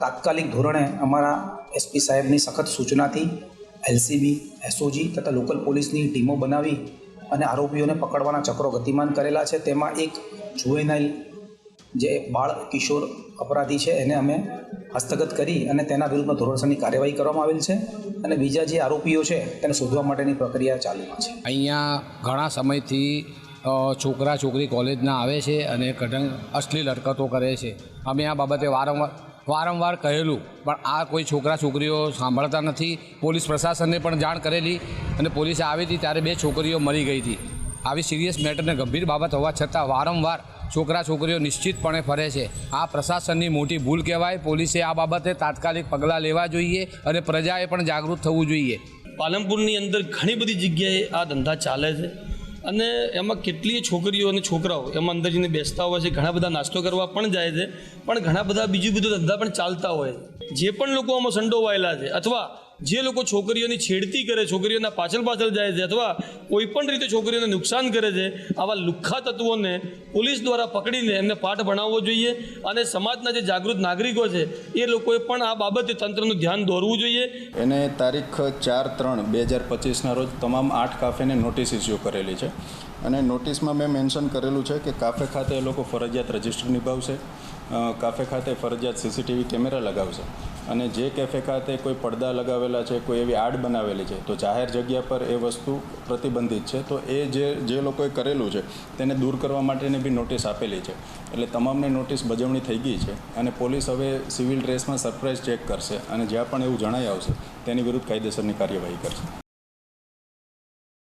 તાત્કાલિક ધોરણે અમારા એસપી સાહેબની સખત સૂચનાથી એલસીબી, એસઓજી તથા લોકલ પોલીસની ટીમો બનાવી અને આરોપીઓને પકડવાના ચક્રો ગતિમાન કરેલા છે. તેમાં એક જુએનાઇલ જે બાળ કિશોર અપરાધી છે, એને અમે હસ્તગત કરી અને તેના વિરુદ્ધમાં ધોરણસરની કાર્યવાહી કરવામાં આવેલ છે અને બીજા જે આરોપીઓ છે, તેને શોધવા માટેની પ્રક્રિયા ચાલુમાં છે. અહીંયા ઘણા સમયથી છોકરા છોકરી કોલેજના આવે છે અને કઢંગ અશ્લીલ હરકતો કરે છે. અમે આ બાબતે વારંવાર વારંવાર કહેલું, પણ આ કોઈ છોકરા છોકરીઓ સાંભળતા નથી. પોલીસ પ્રશાસનને પણ જાણ કરેલી અને પોલીસે આવી હતી ત્યારે બે છોકરીઓ મરી ગઈ હતી. આવી સિરિયસ મેટરને ગંભીર બાબત હોવા છતાં વારંવાર છોકરા છોકરીઓ નિશ્ચિતપણે ફરે છે. આ પ્રશાસનની મોટી ભૂલ કહેવાય. પોલીસે આ બાબતે તાત્કાલિક પગલાં લેવા જોઈએ અને પ્રજાએ પણ જાગૃત થવું જોઈએ. પાલનપુરની અંદર ઘણી બધી જગ્યાએ આ ધંધા ચાલે છે. અને એમાં કેટલીય છોકરીઓ અને છોકરાઓ, એમાં અંદર જઈને બેસતા હોય છે, ઘણા બધા નાસ્તો કરવા પણ જાય છે, પણ ઘણા બધા બીજું બધું ધંધા પણ ચાલતા હોય છે. જે પણ લોકો આમાં સંડોવાયેલા છે, અથવા જે લોકો છોકરીઓની છેડતી કરે, છોકરીઓના પાછળ પાછળ જાય છે, અથવા કોઈ પણ રીતે છોકરીઓને નુકસાન કરે છે, આવા લુખ્ખા તત્વોને પોલીસ દ્વારા પકડીને એમને પાઠ ભણાવવો જોઈએ અને સમાજના જે જાગૃત નાગરિકો છે, એ લોકોએ પણ આ બાબતે તંત્રનું ધ્યાન દોરવું જોઈએ. એને તારીખ ચાર ત્રણ બે હજાર પચીસના રોજ તમામ આઠ કાફેને નોટિસ ઇસ્યુ કરેલી છે. અને નોટિસમાં મેં મેન્શન કરેલું છે કે કાફે ખાતે એ લોકો ફરજિયાત રજિસ્ટર નિભાવશે કાફે ખાતે ફરજિયાત સીસીટીવી કેમેરા લગાવશે. અને જે કેફે ખાતે કોઈ પડદા લગાવેલા છે, કોઈ એવી આડ બનાવેલી છે, તો જાહેર જગ્યા પર એ વસ્તુ પ્રતિબંધિત છે, તો એ જે જે લોકોએ કરેલું છે, તેને દૂર કરવા માટેની બી નોટિસ આપેલી છે. એટલે તમામને નોટિસ બજવણી થઈ ગઈ છે અને પોલીસ હવે સિવિલ ડ્રેસમાં સરપ્રાઇઝ ચેક કરશે અને જ્યાં પણ એવું જણાઈ આવશે, તેની વિરુદ્ધ કાયદેસરની કાર્યવાહી કરશે.